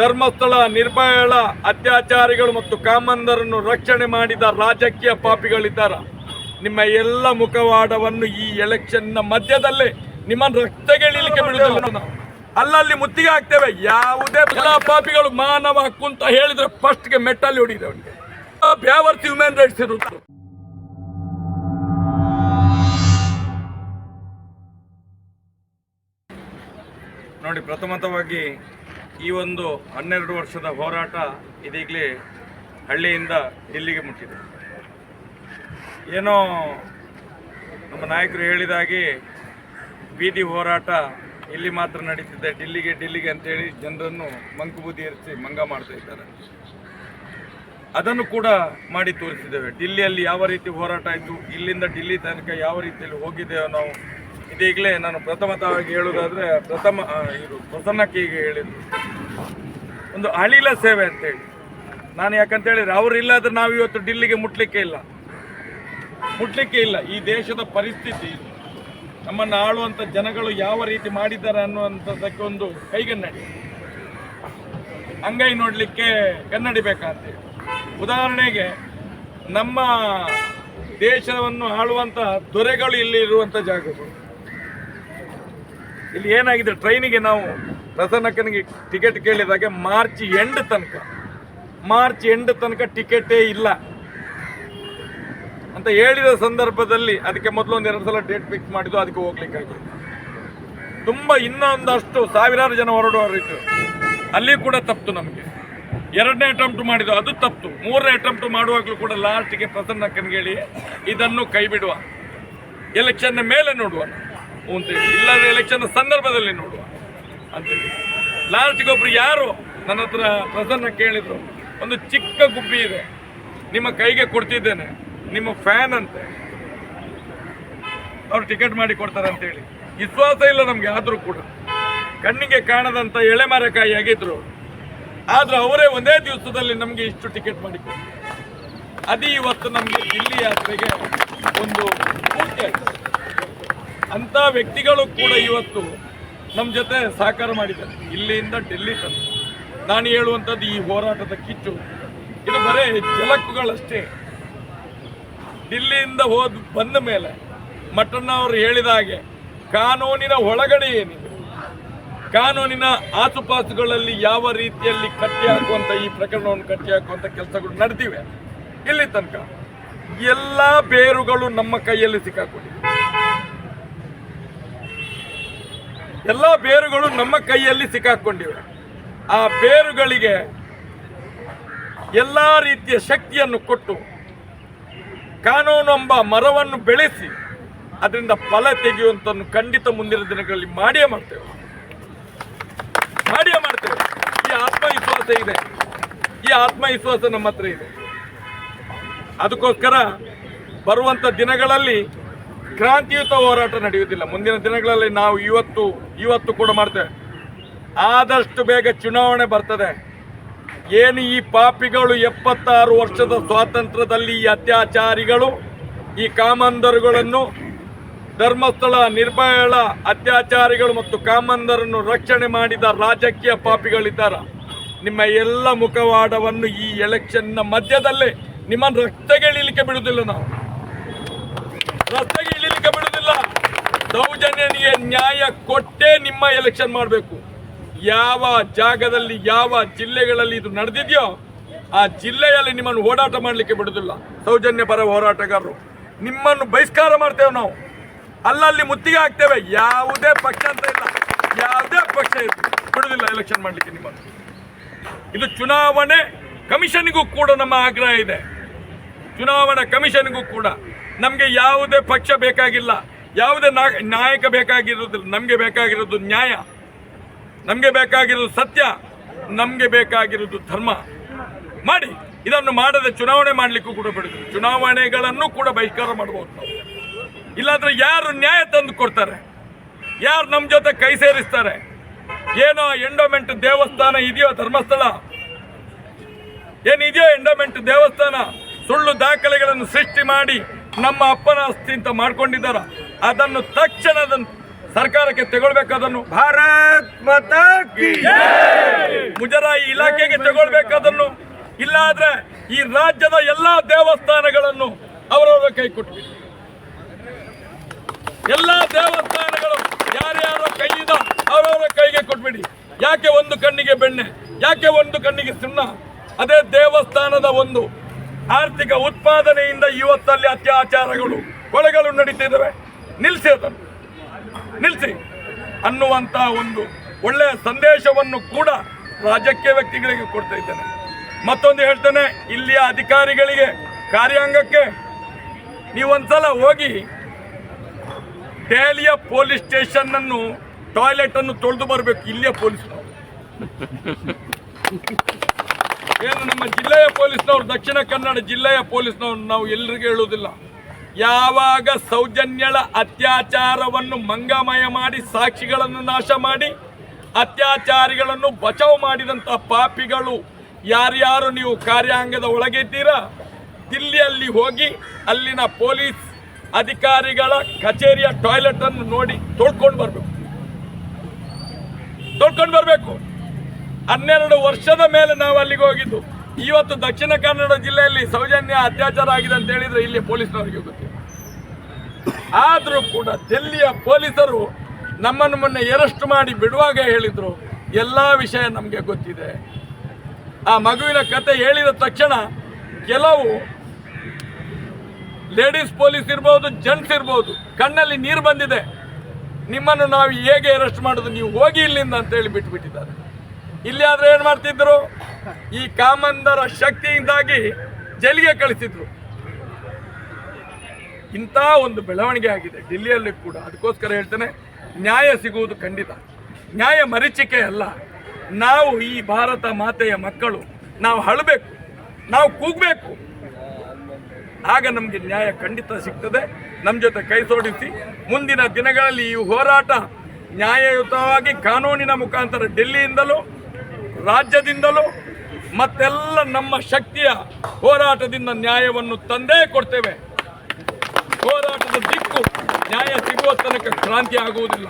ಧರ್ಮಸ್ಥಳ, ನಿರ್ಭಯಳ, ಅತ್ಯಾಚಾರಿಗಳು ಮತ್ತು ಕಾಮಂದರನ್ನು ರಕ್ಷಣೆ ಮಾಡಿದ ರಾಜಕೀಯ ಪಾಪಿಗಳಿದ್ದಾರ. ನಿಮ್ಮ ಎಲ್ಲ ಮುಖವಾಡವನ್ನು ಈ ಎಲೆಕ್ಷನ್ನ ಮಧ್ಯದಲ್ಲೇ ನಿಮ್ಮನ್ನು ರಕ್ತಗೆಳಿಲಿಕ್ಕೆ. ಅಲ್ಲಲ್ಲಿ ಮುತ್ತಿಗೆ ಹಾಕ್ತೇವೆ. ಯಾವುದೇ ಪಾಪಿಗಳು ಮಾನವ ಹಕ್ಕು ಅಂತ ಹೇಳಿದ್ರೆ ಫಸ್ಟ್ಗೆ ಮೆಟ್ಟಲ್ಲಿ ಹೊಡಿದವನಿಗೆ ಬ್ಯಾವರ್ತಿ ಹ್ಯೂಮನ್ ರೈಟ್ಸ್ ಇರುತ್ತೆ ನೋಡಿ, ಪ್ರಥಮತವಾಗಿ ಈ ಒಂದು ಹನ್ನೆರಡು ವರ್ಷದ ಹೋರಾಟ ಇದೀಗಲೇ ಹಳ್ಳಿಯಿಂದ ಡಿಲ್ಲಿಗೆ ಮುಟ್ಟಿದೆ. ಏನೋ ನಮ್ಮ ನಾಯಕರು ಹೇಳಿದಾಗೆ ಬೀದಿ ಹೋರಾಟ ಇಲ್ಲಿ ಮಾತ್ರ ನಡೀತಿದೆ. ಡಿಲ್ಲಿಗೆ ಡಿಲ್ಲಿಗೆ ಅಂತೇಳಿ ಜನರನ್ನು ಮಂಕು ಬುದ್ಧಿ ಏರಿಸಿ ಮಂಗ ಮಾಡ್ತಾ ಇದ್ದಾರೆ. ಅದನ್ನು ಕೂಡ ಮಾಡಿ ತೋರಿಸಿದ್ದೇವೆ. ಡಿಲ್ಲಿಯಲ್ಲಿ ಯಾವ ರೀತಿ ಹೋರಾಟ ಆಯಿತು, ಇಲ್ಲಿಂದ ಡಿಲ್ಲಿ ತನಕ ಯಾವ ರೀತಿಯಲ್ಲಿ ಹೋಗಿದ್ದೇವೆ ನಾವು ಇದೀಗಲೇ ನಾನು ಪ್ರಥಮತವಾಗಿ ಹೇಳೋದಾದರೆ ಪ್ರಥಮ ಇದು ಪ್ರಸನ್ನಕ್ಕೆ ಈಗ ಹೇಳಿದ್ರು ಒಂದು ಅಳಿಲ ಸೇವೆ ಅಂತೇಳಿ. ನಾನು ಯಾಕಂತ ಹೇಳಿದ್ರೆ ಇಲ್ಲಾದ್ರೆ ನಾವು ಇವತ್ತು ಡಿಲ್ಲಿಗೆ ಮುಟ್ಲಿಕ್ಕೆ ಇಲ್ಲ. ಮುಟ್ಲಿಕ್ಕೆ ಇಲ್ಲ. ಈ ದೇಶದ ಪರಿಸ್ಥಿತಿ. ನಮ್ಮನ್ನು ಆಳುವಂಥ ಜನಗಳು ಯಾವ ರೀತಿ ಮಾಡಿದ್ದಾರೆ ಅನ್ನುವಂಥದ್ದಕ್ಕೆ ಒಂದು ಕೈಗನ್ನಡಿ. ಅಂಗೈ ನೋಡಲಿಕ್ಕೆ ಕನ್ನಡಿ ಬೇಕಂತೇಳಿ ಉದಾಹರಣೆಗೆ ನಮ್ಮ ದೇಶವನ್ನು ಆಳುವಂಥ ದೊರೆಗಳು ಇಲ್ಲಿ ಇರುವಂಥ ಜಾಗಗಳು. ಇಲ್ಲಿ ಏನಾಗಿದೆ? ಟ್ರೈನಿಗೆ ನಾವು ಪ್ರಸನ್ನಕ್ಕನಿಗೆ ಟಿಕೆಟ್ ಕೇಳಿದಾಗೆ ಮಾರ್ಚ್ ಎಂಡ್ ತನಕ. ಮಾರ್ಚ್ ಎಂಡ್ ತನಕ ಟಿಕೆಟೇ ಇಲ್ಲ. ಅಂತ ಹೇಳಿದ ಸಂದರ್ಭದಲ್ಲಿ ಅದಕ್ಕೆ ಮೊದಲು ಒಂದು ಎರಡು ಸಲ ಡೇಟ್ ಫಿಕ್ಸ್ ಮಾಡಿದ್ದು ಅದಕ್ಕೆ ಹೋಗ್ಲಿಕ್ಕಾಗಿ ತುಂಬ ಇನ್ನೊಂದಷ್ಟು ಸಾವಿರಾರು ಜನ ಹೊರಡುವರಿತ್ತು ಅಲ್ಲಿ ಕೂಡ ತಪ್ಪು ನಮಗೆ. ಎರಡನೇ ಅಟೆಂಪ್ಟ್ ಮಾಡಿದ್ದು ಅದು ತಪ್ಪು. ಮೂರನೇ ಅಟೆಂಪ್ಟ್ ಮಾಡುವಾಗಲೂ ಕೂಡ ಲಾಸ್ಟ್ಗೆ ಪ್ರಸನ್ನ ಕನ್ಗೇಳಿ ಇದನ್ನು ಕೈ ಬಿಡುವ ಎಲೆಕ್ಷನ್ ಮೇಲೆ ನೋಡುವ. ಅಂತ ಇಲ್ಲದ ಎಲೆಕ್ಷನ್ ಸಂದರ್ಭದಲ್ಲಿ ನೋಡುವ. ಅಂತೇಳಿ ಲಾಸ್ಟ್ಗೆ ಒಬ್ರು ಯಾರು? ನನ್ನ ಹತ್ರ ಪ್ರಸನ್ನ ಕೇಳಿದ್ರು. ಒಂದು ಚಿಕ್ಕ ಗುಬ್ಬಿ ಇದೆ. ನಿಮ್ಮ ಕೈಗೆ ಕೊಡ್ತಿದ್ದೇನೆ. ನಿಮ್ಮ ಫ್ಯಾನ್ ಅಂತೆ. ಅವ್ರು ಟಿಕೆಟ್ ಮಾಡಿ ಕೊಡ್ತಾರೆ ಅಂತೇಳಿ. ವಿಶ್ವಾಸ ಇಲ್ಲ ನಮ್ಗೆ, ಆದ್ರೂ ಕೂಡ. ಕಣ್ಣಿಗೆ ಕಾಣದಂತ ಎಳೆಮರಕಾಯಿ ಆಗಿದ್ರು. ಆದ್ರೆ ಅವರೇ ಒಂದೇ ದಿವಸದಲ್ಲಿ ನಮಗೆ ಇಷ್ಟು ಟಿಕೆಟ್ ಮಾಡಿ. ಅದು ಇವತ್ತು ನಮಗೆ ದಿಲ್ಲಿ ಯಾತ್ರೆಗೆ ಒಂದು ಪೂರ್ತಿ ಅಂತ ವ್ಯಕ್ತಿಗಳು ಕೂಡ ಇವತ್ತು ನಮ್ಮ ಜೊತೆ ಸಹಕಾರ ಮಾಡಿದ್ದಾರೆ. ಇಲ್ಲಿಂದ ಡೆಲ್ಲಿ ತನಕ. ನಾನು ಹೇಳುವಂಥದ್ದು ಈ ಹೋರಾಟದ ಕಿಚ್ಚು. ಇದು ಬರೀ ಜಲಕ್ಕುಗಳಷ್ಟೇ ಡೆಲ್ಲಿಯಿಂದ ಹೋದ್ ಬಂದ ಮೇಲೆ ಮಟ್ಟಣ್ಣ ಅವರು ಹೇಳಿದ ಹಾಗೆ ಕಾನೂನಿನ ಒಳಗಡೆ ಏನಿದೆ? ಕಾನೂನಿನ ಆಸುಪಾಸುಗಳಲ್ಲಿ ಯಾವ ರೀತಿಯಲ್ಲಿ ಕಟ್ಟಿ ಹಾಕುವಂಥ ಈ ಪ್ರಕರಣವನ್ನು ಕಟ್ಟಿ ಹಾಕುವಂಥ ಕೆಲಸಗಳು ನಡೆದಿವೆ? ಇಲ್ಲಿ ತನಕ. ಎಲ್ಲ ಬೇರುಗಳು ನಮ್ಮ ಕೈಯಲ್ಲಿ ಸಿಕ್ಕಾಕೊಂಡಿವೆ. ಎಲ್ಲ ಬೇರುಗಳು ನಮ್ಮ ಕೈಯಲ್ಲಿ ಸಿಕ್ಕಾಕೊಂಡಿವೆ. ಆ ಬೇರುಗಳಿಗೆ ಎಲ್ಲ ರೀತಿಯ ಶಕ್ತಿಯನ್ನು ಕೊಟ್ಟು ಕಾನೂನೆಂಬ ಮರವನ್ನು ಬೆಳೆಸಿ ಅದರಿಂದ ಫಲ ತೆಗೆಯುವಂತನ್ನು ಖಂಡಿತ ಮುಂದಿನ ದಿನಗಳಲ್ಲಿ ಮಾಡಿಯೇ ಮಾಡ್ತೇವೆ. ಮಾಡಿಯೇ ಮಾಡ್ತೇವೆ. ಈ ಆತ್ಮವಿಶ್ವಾಸ ಇದೆ. ಈ ಆತ್ಮವಿಶ್ವಾಸ ನಮ್ಮ ಹತ್ರ ಇದೆ. ಅದಕ್ಕೋಸ್ಕರ ಬರುವಂತ ದಿನಗಳಲ್ಲಿ ಕ್ರಾಂತಿಯುತ ಹೋರಾಟ ನಡೆಯುವುದಿಲ್ಲ. ಮುಂದಿನ ದಿನಗಳಲ್ಲಿ ನಾವು ಇವತ್ತು ಇವತ್ತು ಕೂಡ ಮಾಡ್ತೇವೆ. ಆದಷ್ಟು ಬೇಗ ಚುನಾವಣೆ ಬರ್ತದೆ. ಏನು ಈ ಪಾಪಿಗಳು ಎಪ್ಪತ್ತಾರು ವರ್ಷದ ಸ್ವಾತಂತ್ರ್ಯದಲ್ಲಿ ಈ ಅತ್ಯಾಚಾರಿಗಳು, ಈ ಕಾಮಂದರುಗಳನ್ನು ಧರ್ಮಸ್ಥಳ, ನಿರ್ಭಯಳ ಅತ್ಯಾಚಾರಿಗಳು ಮತ್ತು ಕಾಮಂದರನ್ನು ರಕ್ಷಣೆ ಮಾಡಿದ ರಾಜಕೀಯ ಪಾಪಿಗಳಿದ್ದಾರೆ. ನಿಮ್ಮ ಎಲ್ಲ ಮುಖವಾಡವನ್ನು ಈ ಎಲೆಕ್ಷನ್ನ ಮಧ್ಯದಲ್ಲೇ ನಿಮ್ಮನ್ನು ರಸ್ತೆಗೆಳಿಲಿಕ್ಕೆ ಬಿಡುವುದಿಲ್ಲ ನಾವು. ರಸ್ತೆಗೆ ಇಳಿಲಿಕ್ಕೆ ಬಿಡುವುದಿಲ್ಲ. ಸೌಜನ್ಯನಿಗೆ ನ್ಯಾಯ ಕೊಟ್ಟೇ ಎಲೆಕ್ಷನ್ ಮಾಡಬೇಕು. ಯಾವ ಜಾಗದಲ್ಲಿ ಯಾವ ಜಿಲ್ಲೆಗಳಲ್ಲಿ ಇದು ನಡೆದಿದೆಯೋ ಆ ಜಿಲ್ಲೆಯಲ್ಲಿ ನಿಮ್ಮನ್ನು ಓಡಾಟ ಮಾಡಲಿಕ್ಕೆ ಬಿಡೋದಿಲ್ಲ. ಸೌಜನ್ಯ ಪರ ಹೋರಾಟಗಾರರು. ನಿಮ್ಮನ್ನು ಬಹಿಷ್ಕಾರ ಮಾಡ್ತೇವೆ ನಾವು. ಅಲ್ಲಲ್ಲಿ ಮುತ್ತಿಗೆ ಹಾಕ್ತೇವೆ. ಯಾವುದೇ ಪಕ್ಷ ಅಂತ ಇಲ್ಲ. ಯಾವುದೇ ಪಕ್ಷ ಇರ್ಲಿ, ಬಿಡುವುದಿಲ್ಲ ಎಲೆಕ್ಷನ್ ಮಾಡಲಿಕ್ಕೆ ನಿಮ್ಮನ್ನು. ಇದು ಚುನಾವಣೆ ಕಮಿಷನ್ಗೂ ಕೂಡ ನಮ್ಮ ಆಗ್ರಹ ಇದೆ. ಚುನಾವಣಾ ಕಮಿಷನ್ಗೂ ಕೂಡ. ನಮಗೆ ಯಾವುದೇ ಪಕ್ಷ ಬೇಕಾಗಿಲ್ಲ. ಯಾವುದೇ ನಾಯಕ ಬೇಕಾಗಿರೋದು, ನಮಗೆ ಬೇಕಾಗಿರೋದು ನ್ಯಾಯ. ನಮಗೆ ಬೇಕಾಗಿರೋದು ಸತ್ಯ, ನಮಗೆ ಬೇಕಾಗಿರೋದು ಧರ್ಮ. ಮಾಡಿ, ಇದನ್ನು ಮಾಡದೆ ಚುನಾವಣೆ ಮಾಡಲಿಕ್ಕೂ ಕೂಡ ಬಿಡುತ್ತೆ ಚುನಾವಣೆಗಳನ್ನು ಕೂಡ ಬಹಿಷ್ಕಾರ ಮಾಡಬಹುದು ನಾವು. ಇಲ್ಲಾಂದ್ರೆ ಯಾರು ನ್ಯಾಯ ತಂದು ಕೊಡ್ತಾರೆ? ಯಾರು ನಮ್ಮ ಜೊತೆ ಕೈ ಸೇರಿಸ್ತಾರೆ? ಏನೋ ಎಂಡೋಮೆಂಟ್ ದೇವಸ್ಥಾನ ಇದೆಯೋ ಧರ್ಮಸ್ಥಳ? ಏನಿದೆಯೋ ಎಂಡೋಮೆಂಟ್ ದೇವಸ್ಥಾನ? ಸುಳ್ಳು ದಾಖಲೆಗಳನ್ನು ಸೃಷ್ಟಿ ಮಾಡಿ ನಮ್ಮ ಅಪ್ಪನ ಆಸ್ತಿ ಅಂತ ಮಾಡ್ಕೊಂಡಿದ್ದಾರ? ಅದನ್ನು ತಕ್ಷಣ ಅದನ್ನು ಸರ್ಕಾರಕ್ಕೆ ತಗೊಳ್ಬೇಕಾದನ್ನು ಭಾರತ್ ಮುಜರಾಯಿ ಇಲಾಖೆಗೆ ತಗೊಳ್ಬೇಕಾದನ್ನು ಇಲ್ಲ ಆದ್ರೆ ಈ ರಾಜ್ಯದ ಎಲ್ಲಾ ದೇವಸ್ಥಾನಗಳನ್ನು ಅವರವರ ಕೈ ಕೊಟ್ಟು ಎಲ್ಲಾ ದೇವಸ್ಥಾನಗಳು ಯಾರ್ಯಾರ ಕೈಯಿಂದ ಅವರವರ ಕೈಗೆ ಕೊಟ್ಬಿಡಿ. ಯಾಕೆ ಒಂದು ಕಣ್ಣಿಗೆ ಬೆಣ್ಣೆ, ಯಾಕೆ ಒಂದು ಕಣ್ಣಿಗೆ ಸುಣ್ಣ? ಅದೇ ದೇವಸ್ಥಾನದ ಒಂದು ಆರ್ಥಿಕ ಉತ್ಪಾದನೆಯಿಂದ ಇವತ್ತಲ್ಲಿ ಅತ್ಯಾಚಾರಗಳು, ಕೊಲೆಗಳು ನಡೀತಿದ್ದಾವೆ. ನಿಲ್ಲಿಸಿ ಅದನ್ನು. ನಿಲ್ಲಿಸಿ ಅನ್ನುವಂತಹ ಒಂದು ಒಳ್ಳೆಯ ಸಂದೇಶವನ್ನು ಕೂಡ ರಾಜಕೀಯ ವ್ಯಕ್ತಿಗಳಿಗೆ ಕೊಡ್ತಾ ಇದ್ದೇನೆ. ಮತ್ತೊಂದು ಹೇಳ್ತೇನೆ, ಇಲ್ಲಿಯ ಅಧಿಕಾರಿಗಳಿಗೆ, ಕಾರ್ಯಾಂಗಕ್ಕೆ ನೀವೊಂದ್ಸಲ ಹೋಗಿ ದೆಹಲಿಯ ಪೊಲೀಸ್ ಸ್ಟೇಷನ್ ಅನ್ನು, ಟಾಯ್ಲೆಟ್ ಅನ್ನು ತೊಳೆದು ಬರಬೇಕು, ಇಲ್ಲಿಯ ಪೊಲೀಸ್ನವರು ಏನು, ನಮ್ಮ ಜಿಲ್ಲೆಯ ಪೊಲೀಸ್ನವರು, ದಕ್ಷಿಣ ಕನ್ನಡ ಜಿಲ್ಲೆಯ ಪೊಲೀಸ್ನವರು, ನಾವು ಎಲ್ರಿಗೂ ಹೇಳುವುದಿಲ್ಲ. ಯಾವಾಗ ಸೌಜನ್ಯಳ ಅತ್ಯಾಚಾರವನ್ನು ಮಂಗಮಯ ಮಾಡಿ ಸಾಕ್ಷಿಗಳನ್ನು ನಾಶ ಮಾಡಿ, ಅತ್ಯಾಚಾರಿಗಳನ್ನು ಬಚಾವ್ ಮಾಡಿದಂಥ ಪಾಪಿಗಳು ಯಾರ್ಯಾರು ನೀವು ಕಾರ್ಯಾಂಗದ ಒಳಗಿದ್ದೀರಾ, ದಿಲ್ಲಿಯಲ್ಲಿ ಹೋಗಿ ಅಲ್ಲಿನ ಪೊಲೀಸ್ ಅಧಿಕಾರಿಗಳ ಕಚೇರಿಯ ಟಾಯ್ಲೆಟ್ ಅನ್ನು ನೋಡಿ ತೊಳ್ಕೊಂಡು ಬರಬೇಕು. ತೊಳ್ಕೊಂಡು ಬರಬೇಕು. ಹನ್ನೆರಡು ವರ್ಷದ ಮೇಲೆ ನಾವು ಅಲ್ಲಿಗೆ ಹೋಗಿದ್ದು. ಇವತ್ತು ದಕ್ಷಿಣ ಕನ್ನಡ ಜಿಲ್ಲೆಯಲ್ಲಿ ಸೌಜನ್ಯ ಅತ್ಯಾಚಾರ ಆಗಿದೆ ಅಂತ ಹೇಳಿದ್ರೆ ಇಲ್ಲಿ ಪೊಲೀಸ್ನವರಿಗೆ ಗೊತ್ತಿಲ್ಲ. ಆದರೂ ಕೂಡ ಡೆಲ್ಲಿಯ ಪೊಲೀಸರು ನಮ್ಮನ್ನು ಮೊನ್ನೆ ಅರೆಸ್ಟ್ ಮಾಡಿ ಬಿಡುವಾಗ ಹೇಳಿದರು, ಎಲ್ಲ ವಿಷಯ ನಮಗೆ ಗೊತ್ತಿದೆ. ಆ ಮಗುವಿನ ಕತೆ ಹೇಳಿದ ತಕ್ಷಣ ಕೆಲವು ಲೇಡೀಸ್ ಪೊಲೀಸ್ ಇರ್ಬೋದು, ಜೆಂಟ್ಸ್ ಇರ್ಬೋದು, ಕಣ್ಣಲ್ಲಿ ನೀರು ಬಂದಿದೆ. ನಿಮ್ಮನ್ನು ನಾವು ಹೇಗೆ ಅರೆಸ್ಟ್ ಮಾಡೋದು, ನೀವು ಹೋಗಿ ಇಲ್ಲಿಂದ ಅಂತ ಹೇಳಿ ಬಿಟ್ಬಿಟ್ಟಿದ್ದಾರೆ. ಇಲ್ಲಿ ಆದರೆ ಏನು ಮಾಡ್ತಿದ್ರು? ಈ ಕಾಮಂದರ ಶಕ್ತಿಯಿಂದಾಗಿ ಜೈಲಿಗೆ ಕಳಿಸಿದ್ರು. ಇಂಥ ಒಂದು ಬೆಳವಣಿಗೆ ಆಗಿದೆ. ಡೆಲ್ಲಿಯಲ್ಲಿ ಕೂಡ ಅದಕ್ಕೋಸ್ಕರ ಹೇಳ್ತೇನೆ, ನ್ಯಾಯ ಸಿಗುವುದು ಖಂಡಿತ. ನ್ಯಾಯ ಮರೀಚಿಕೆ ಅಲ್ಲ. ನಾವು ಈ ಭಾರತ ಮಾತೆಯ ಮಕ್ಕಳು. ನಾವು ಹಳಬೇಕು ನಾವು ಕೂಗಬೇಕು. ಆಗ ನಮಗೆ ನ್ಯಾಯ ಖಂಡಿತ ಸಿಗ್ತದೆ. ನಮ್ಮ ಜೊತೆ ಕೈ ಜೋಡಿಸಿ. ಮುಂದಿನ ದಿನಗಳಲ್ಲಿ ಈ ಹೋರಾಟ ನ್ಯಾಯಯುತವಾಗಿ ಕಾನೂನಿನ ಮುಖಾಂತರ ಡೆಲ್ಲಿಯಿಂದಲೂ ರಾಜ್ಯದಿಂದಲೂ ಮತ್ತೆಲ್ಲ ನಮ್ಮ ಶಕ್ತಿಯ ಹೋರಾಟದಿಂದ ನ್ಯಾಯವನ್ನು ತಂದೇ ಕೊಡ್ತೇವೆ. ಹೋರಾಟದ ದಿಕ್ಕು ನ್ಯಾಯ ಸಿಗುವ ತನಕ ಕ್ರಾಂತಿ ಆಗುವುದಿಲ್ಲ.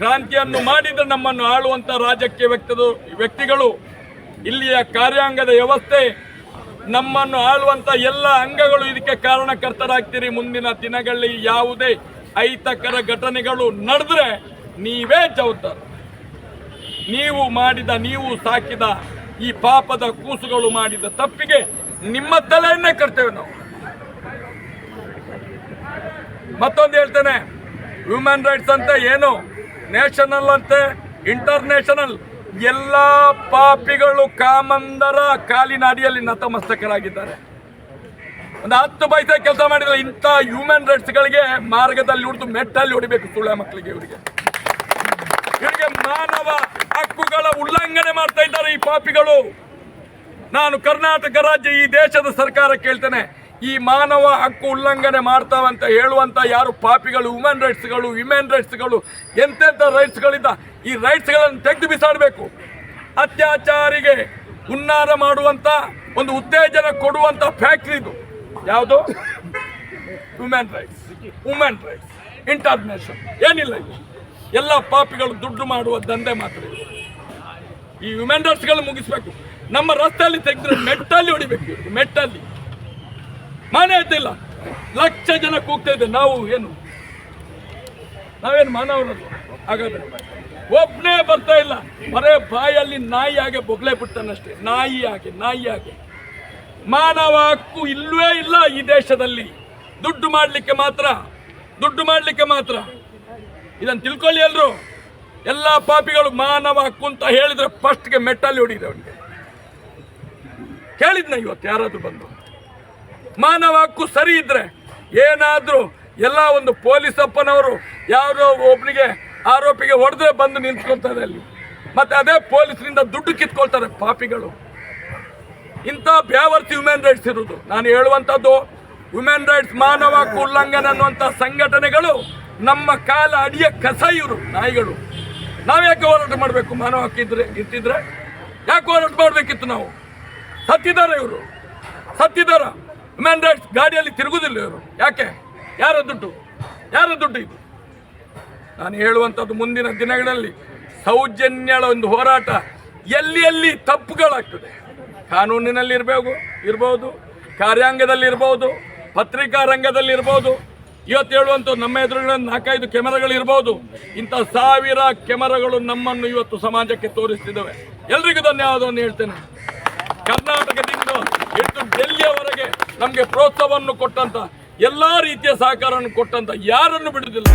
ಕ್ರಾಂತಿಯನ್ನು ಮಾಡಿದ ನಮ್ಮನ್ನು ಆಳುವಂತ ರಾಜಕೀಯ ವ್ಯಕ್ತದ ವ್ಯಕ್ತಿಗಳು, ಇಲ್ಲಿಯ ಕಾರ್ಯಾಂಗದ ವ್ಯವಸ್ಥೆ, ನಮ್ಮನ್ನು ಆಳುವಂತ ಎಲ್ಲ ಅಂಗಗಳು ಇದಕ್ಕೆ ಕಾರಣಕರ್ತರಾಗ್ತೀರಿ. ಮುಂದಿನ ದಿನಗಳಲ್ಲಿ ಯಾವುದೇ ಅಹಿತಕರ ಘಟನೆಗಳು ನಡೆದ್ರೆ ನೀವೇ ಜವಾಬ್ದಾರ. ನೀವು ಮಾಡಿದ, ನೀವು ಸಾಕಿದ ಈ ಪಾಪದ ಕೂಸುಗಳು ಮಾಡಿದ ತಪ್ಪಿಗೆ ನಿಮ್ಮ ತಲೆಯನ್ನೇ ಕಟ್ತೇವೆ ನಾವು. ಮತ್ತೊಂದು ಹೇಳ್ತೇನೆ ಹ್ಯೂಮನ್ ರೈಟ್ಸ್ ಅಂತ ಏನು? ನ್ಯಾಷನಲ್ ಅಂತೆ ಇಂಟರ್ನ್ಯಾಷನಲ್ ಎಲ್ಲ ಪಾಪಿಗಳು ಕಾಮಂದರ ಕಾಲಿನ ಅಡಿಯಲ್ಲಿ ನತಮಸ್ತಕರಾಗಿದ್ದಾರೆ. ಒಂದು ಹತ್ತು ಪೈಸೆ ಕೆಲಸ ಮಾಡಿದ್ರೆ ಇಂಥ ಹ್ಯೂಮನ್ ರೈಟ್ಸ್ಗಳಿಗೆ ಮಾರ್ಗದಲ್ಲಿ ಹೊಡೆದು ಮೆಟ್ಟಲ್ಲಿ ಹೊಡಿಬೇಕು ಸುಳ್ಳ ಮಕ್ಕಳಿಗೆ ಇವರಿಗೆ. ಮಾನವ ಹಕ್ಕುಗಳ ಉಲ್ಲಂಘನೆ ಮಾಡ್ತಾ ಇದ್ದಾರೆ ಈ ಪಾಪಿಗಳು. ನಾನು ಕರ್ನಾಟಕ ರಾಜ್ಯ ಈ ದೇಶದ ಸರ್ಕಾರ ಕೇಳ್ತೇನೆ, ಈ ಮಾನವ ಹಕ್ಕು ಉಲ್ಲಂಘನೆ ಮಾಡ್ತಾವಂತ ಹೇಳುವಂತ ಯಾರು ಪಾಪಿಗಳು ವುಮೆನ್ ರೈಟ್ಸ್ಗಳು ವಿಮೆನ್ ರೈಟ್ಸ್ಗಳು ಎಂತೆಂಥ ರೈಟ್ಸ್ಗಳಿಂದ ಈ ರೈಟ್ಸ್ಗಳನ್ನು ತೆಗೆದು ಬಿಸಾಡಬೇಕು. ಅತ್ಯಾಚಾರಿಗೆ ಹುನ್ನಾರ ಮಾಡುವಂತ ಒಂದು ಉತ್ತೇಜನ ಕೊಡುವಂತ ಫ್ಯಾಕ್ಟ್ರಿ ಇದು. ಯಾವುದು? Women rights women rights international ಏನಿಲ್ಲ ಇದು. ಎಲ್ಲ ಪಾಪಿಗಳು ದುಡ್ಡು ಮಾಡುವ ದಂಧೆ ಮಾತ್ರ. ಈ ಹ್ಯೂಮನ್ ರೈಟ್ಸ್ಗಳು ಮುಗಿಸ್ಬೇಕು. ನಮ್ಮ ರಸ್ತೆಯಲ್ಲಿ ತೆಗೆದ್ರೆ ಮೆಟ್ಟಲ್ಲಿ ಹೊಡಿಬೇಕು. ಮೆಟ್ಟಲ್ಲಿ. ಮಾನೇ ಇದ್ದಿಲ್ಲ. ಲಕ್ಷ ಜನ ಕೂಗ್ತಾ ನಾವು ಏನು? ನಾವೇನು ಮಾನವರಲ್ಲ? ಹಾಗಾದ್ರೆ ಒಬ್ಬನೇ ಬರ್ತಾ ಇಲ್ಲ. ಬರೇ ಬಾಯಲ್ಲಿ ನಾಯಿ ಹಾಗೆ ಬೊಗ್ಲೆ ಬಿಡ್ತಾನಷ್ಟೇ. ನಾಯಿ ಹಾಗೆ ನಾಯಿ ಹಾಗೆ. ಮಾನವ ಹಕ್ಕು ಇಲ್ಲವೇ ಇಲ್ಲ ಈ ದೇಶದಲ್ಲಿ. ದುಡ್ಡು ಮಾಡಲಿಕ್ಕೆ ಮಾತ್ರ. ದುಡ್ಡು ಮಾಡಲಿಕ್ಕೆ ಮಾತ್ರ. ಇದನ್ನು ತಿಳ್ಕೊಳ್ಳಿ ಎಲ್ಲರೂ ಎಲ್ಲ ಪಾಪಿಗಳು ಮಾನವ ಹಕ್ಕು ಅಂತ ಹೇಳಿದ್ರೆ ಫಸ್ಟ್ಗೆ ಮೆಟ್ಟಲ್ಲಿ ಹೊಡಿದೆ ಅವನಿಗೆ. ಕೇಳಿದ್ನ ಇವತ್ತು ಯಾರಾದರೂ ಬಂದು? ಮಾನವ ಹಕ್ಕು ಸರಿ ಇದ್ರೆ ಏನಾದರೂ ಎಲ್ಲ ಒಂದು ಪೊಲೀಸ್ ಅಪ್ಪನವರು ಯಾರೋ ಒಬ್ಬನಿಗೆ ಆರೋಪಿಗೆ ಹೊಡೆದ್ರೆ ಬಂದು ನಿಂತ್ಕೊಳ್ತಾರೆ ಅಲ್ಲಿ. ಮತ್ತೆ ಅದೇ ಪೊಲೀಸರಿಂದ ದುಡ್ಡು ಕಿತ್ಕೊಳ್ತಾರೆ ಪಾಪಿಗಳು. ಇಂಥ ಬ್ಯಾವರ್ತಿ ಹ್ಯೂಮನ್ ರೈಟ್ಸ್ ಇರೋದು ನಾನು ಹೇಳುವಂಥದ್ದು ಹ್ಯೂಮನ್ ರೈಟ್ಸ್ ಮಾನವ ಹಕ್ಕು ಉಲ್ಲಂಘನೆ ಅನ್ನುವಂಥ ಸಂಘಟನೆಗಳು ನಮ್ಮ ಕಾಲ ಅಡಿಯ ಕಸ ಇವರು, ನಾಯಿಗಳು. ನಾವ್ಯಾಕೆ ಹೋರಾಟ ಮಾಡಬೇಕು? ಮಾನವ ಹಾಕಿದ್ರೆ ಇರ್ತಿದ್ರೆ ಯಾಕೆ ಹೋರಾಟ ಮಾಡಬೇಕಿತ್ತು ನಾವು? ಸತ್ತಿದ್ದಾರೆ ಇವರು. ಸತ್ತಿದ್ದಾರ ಹ್ಯೂಮನ್ ರೈಟ್ಸ್ ಗಾಡಿಯಲ್ಲಿ ತಿರುಗುದಿಲ್ಲ ಇವರು. ಯಾಕೆ? ಯಾರ ದುಡ್ಡು? ಯಾರ ದುಡ್ಡು ಇದು? ನಾನು ಹೇಳುವಂಥದ್ದು ಮುಂದಿನ ದಿನಗಳಲ್ಲಿ ಸೌಜನ್ಯಳ ಒಂದು ಹೋರಾಟ ಎಲ್ಲಿ ಎಲ್ಲಿ ತಪ್ಪುಗಳಾಗ್ತದೆ. ಕಾನೂನಿನಲ್ಲಿ ಇರಬೇಕು ಇರ್ಬೋದು, ಕಾರ್ಯಾಂಗದಲ್ಲಿ ಇರ್ಬೋದು ಪತ್ರಿಕಾ ರಂಗದಲ್ಲಿ ಇರ್ಬೋದು ಇವತ್ತು ಹೇಳುವಂಥ ನಮ್ಮ ಎದುರುಗಡೆ ನಾಲ್ಕೈದು ಕೆಮೆರಾಗಳು ಇರ್ಬೋದು ಇಂಥ ಸಾವಿರ ಕೆಮೆರಾಗಳು ನಮ್ಮನ್ನು ಇವತ್ತು ಸಮಾಜಕ್ಕೆ ತೋರಿಸ್ತಿದ್ದಾವೆ. ಎಲ್ರಿಗೂ ಧನ್ಯವಾದವನ್ನು ಹೇಳ್ತೇನೆ. ಕರ್ನಾಟಕದಿಂದ ಹಿಡಿದು ಡೆಲ್ಲಿಯವರೆಗೆ ನಮಗೆ ಪ್ರೋತ್ಸಾಹವನ್ನು ಕೊಟ್ಟಂತ ಎಲ್ಲ ರೀತಿಯ ಸಹಕಾರವನ್ನು ಕೊಟ್ಟಂತ ಯಾರನ್ನು ಬಿಡುವುದಿಲ್ಲ.